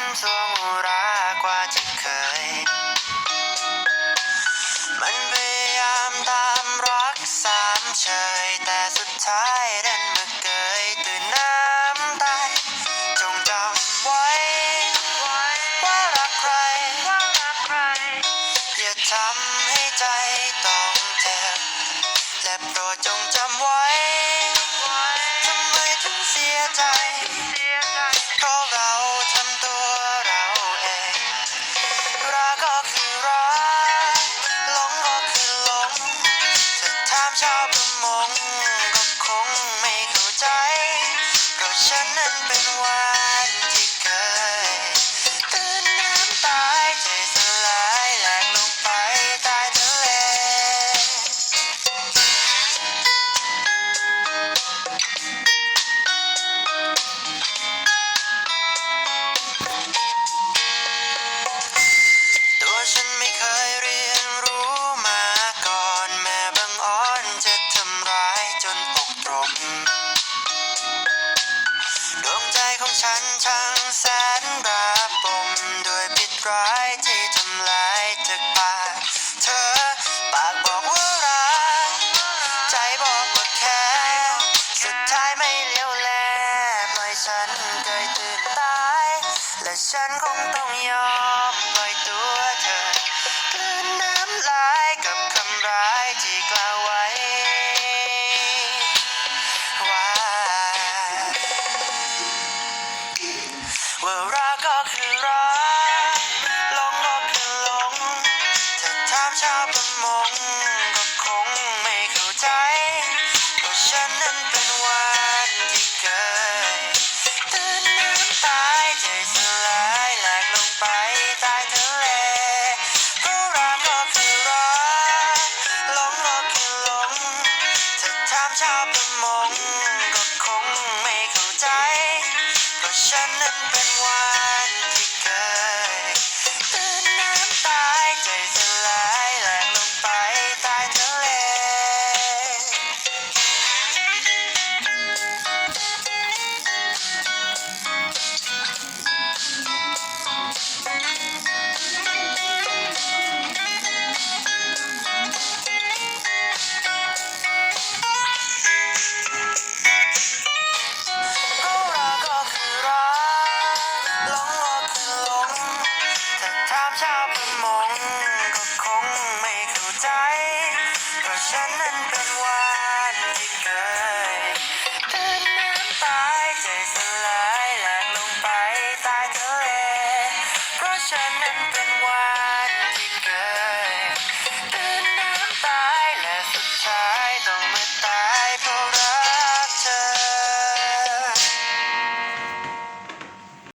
นสวงรากว่าที่เคย มันพยายามตามรักสามเฉย แต่สุดท้ายดันมาเกยตื่นน้ำตายจงจำไว้ ว่ารักใคร อย่าทำให้ใจต้องเจ็บและโปรดจ ชาวประมงก็คงไม่เข้าใจเพราะฉันนั้นเป็นวาย ช่างแสนระบมด้วยพิษร้ายที่ทำลายจากปากเธอปากบอกว่ารักใจบอกว่าแค่สุดท้ายไม่เลี้ยวแลปล่อยฉันเกยตื่นตาย และฉันคงต้องยอมปล่อยตัวเธอกลืนน้ำลาย รักก็คือรัก ถามชาวประมงก็คงไม่เข้าใจ เพราะฉันนั้นเป็นวานที่เคยตื้นน้ำตายใจสลายแหลกลงไปใต้ทะเล เพราะฉันนั้นเป็น